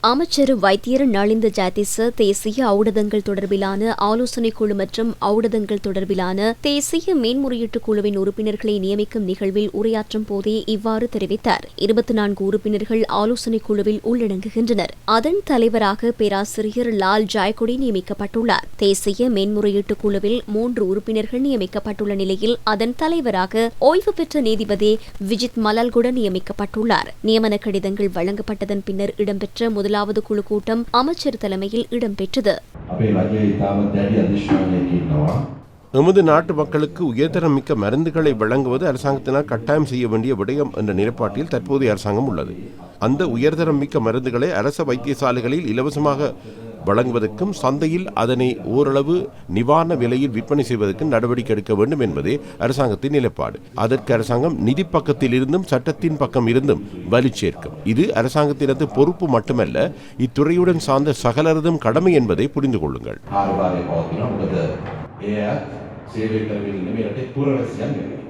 அமைச்சர் வைத்தியர் நளிந்த ஜாதிச தேசிய ஊடகங்கள் தொடர்பிலான ஆலோசனைக் குழு மற்றும் ஊடகங்கள் தொடர்பிலான தேசிய மேன்முறையீட்டு குழுவின் உறுப்பினர்களை நியமிக்கும் நிகழ்வில் உரையாற்றும் போதே இவ்வாறு தெரிவித்தார். இருபத்தி நான்கு உறுப்பினர்கள் ஆலோசனைக் குழுவில் உள்ளடங்குகின்றனர். அதன் தலைவராக பேராசிரியர் லால் ஜாய்குடி நியமிக்கப்பட்டுள்ளார். தேசிய மேன்முறையீட்டு குழுவில் மூன்று உறுப்பினர்கள் நியமிக்கப்பட்டுள்ள நிலையில் அதன் தலைவராக ஓய்வு பெற்ற நீதிபதி விஜித் மலால்குடன் நியமிக்கப்பட்டுள்ளார். நியமன கடிதங்கள் வழங்கப்பட்டதன் பின்னர் இடம்பெற்ற முதலாவது குழு கூட்டம் அமைச்சர் தலைமையில் இடம்பெற்றது. எமது நாட்டு மக்களுக்கு உயர்தரம் மிக்க மருந்துகளை வழங்குவது அரசாங்கத்தினால் கட்டாயம் செய்ய வேண்டிய விடயம் என்ற நிலைப்பாட்டில் தற்போதைய அரசாங்கம் உள்ளது. அந்த உயர்தரம் மிக்க மருந்துகளை அரச வைத்தியசாலைகளில் இலவசமாக வழங்குவதற்கும் சந்தையில் அதனை ஓரளவு நிவாரண விலையில் விற்பனை செய்வதற்கும் நடவடிக்கை எடுக்க வேண்டும் என்பதே அரசாங்கத்தின் நிலைப்பாடு. அதற்கு அரசாங்கம் நிதி பக்கத்தில் இருந்தும் சட்டத்தின் பக்கம் இருந்தும் வலு சேர்க்கும். இது அரசாங்கத்தினது பொறுப்பு மட்டுமல்ல இத்துறையுடன் சார்ந்த சகலரதும் கடமை என்பதை புரிந்து கொள்ளுங்கள். ಸೇವೆ ಕರವಿನ ಮೇಲಕ್ಕೆ ಪೂರೈಸಿದ